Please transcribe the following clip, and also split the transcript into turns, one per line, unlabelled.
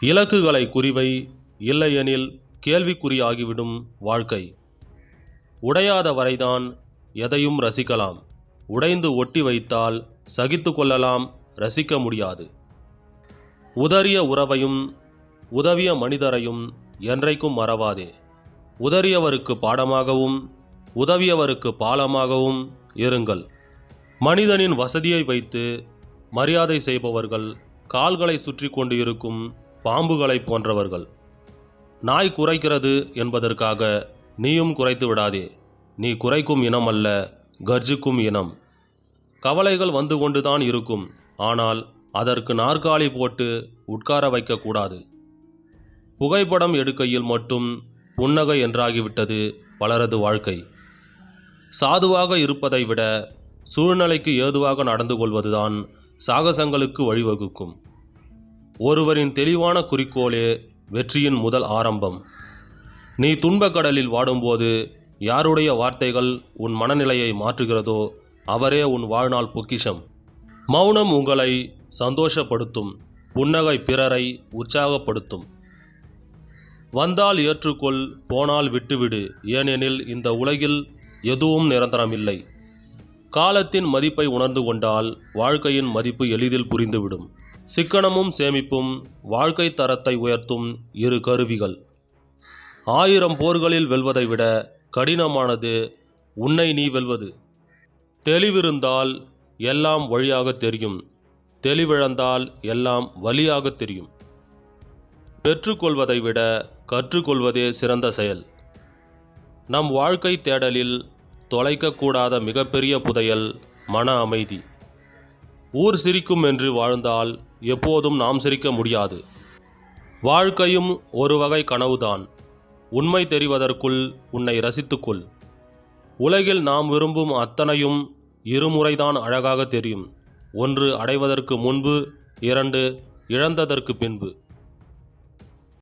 இலக்குகளை குறிவை இல்லையெனில் கேள்விக்குறியாகிவிடும் வாழ்க்கை. உடையாத வரைதான் எதையும் ரசிக்கலாம். உடைந்து ஒட்டி வைத்தால் சகித்து கொள்ளலாம் ரசிக்க முடியாது. உதறிய உறவையும் உதவிய மனிதரையும் என்றைக்கும் மறவாதே. உதறியவருக்கு பாடமாகவும் உதவியவருக்கு பாலமாகவும் இருங்கள். மனிதனின் வசதியை வைத்து மரியாதை செய்பவர்கள் கால்களை சுற்றி கொண்டு இருக்கும் பாம்புகளைப் போன்றவர்கள். நாய் குறைக்கிறது என்பதற்காக நீயும் குறைத்து விடாதே. நீ குறைக்கும் இனம் அல்ல கர்ஜிக்கும் இனம். கவலைகள் வந்து கொண்டுதான் இருக்கும். ஆனால் அதற்கு நாற்காலி போட்டு உட்கார வைக்கக்கூடாது புகைப்படம் எடுக்கையில் மட்டும் புன்னகை என்றாகிவிட்டது பலரது வாழ்க்கை. சாதுவாக இருப்பதை விட சூழ்நிலைக்கு ஏதுவாக நடந்து கொள்வதுதான் சாகசங்களுக்கு வழிவகுக்கும். ஒருவரின் தெளிவான குறிக்கோளே வெற்றியின் முதல் ஆரம்பம். நீ துன்பக் கடலில் வாடும்போது யாருடைய வார்த்தைகள் உன் மனநிலையை மாற்றுகிறதோ அவரே உன் வாழ்நாள் பொக்கிஷம். மௌனம் உங்களை சந்தோஷப்படுத்தும் புன்னகை பிறரை உற்சாகப்படுத்தும். வந்தால் ஏற்றுக்கொள் போனால் விட்டுவிடு ஏனெனில் இந்த உலகில் எதுவும் நிரந்தரமில்லை. காலத்தின் மதிப்பை உணர்ந்து கொண்டால் வாழ்க்கையின் மதிப்பு எளிதில் புரிந்துவிடும். சிக்கனமும் சேமிப்பும் வாழ்க்கை தரத்தை உயர்த்தும் இரு கருவிகள். ஆயிரம் போர்களில் வெல்வதை விட கடினமானது உன்னை நீ வெல்வது. தெளிவிருந்தால் எல்லாம் வழியாக தெரியும். தெளிவிழந்தால் எல்லாம் வழியாக தெரியும். பெற்றுக்கொள்வதை விட கற்றுக்கொள்வதே சிறந்த செயல். நம் வாழ்க்கை தேடலில் தொலைக்கக்கூடாத மிகப்பெரிய புதையல் மன அமைதி. ஊர் சிரிக்கும் என்று வாழ்ந்தால் எப்போதும் நாம் சிரிக்க முடியாது. வாழ்க்கையும் ஒரு வகை கனவுதான். உண்மை தெரிவதற்குள் உன்னை ரசித்துக்கொள். உலகில் நாம் விரும்பும் அத்தனையும் இருமுறைதான் அழகாக தெரியும். ஒன்று அடைவதற்கு முன்பு இரண்டு இழந்ததற்கு பின்பு.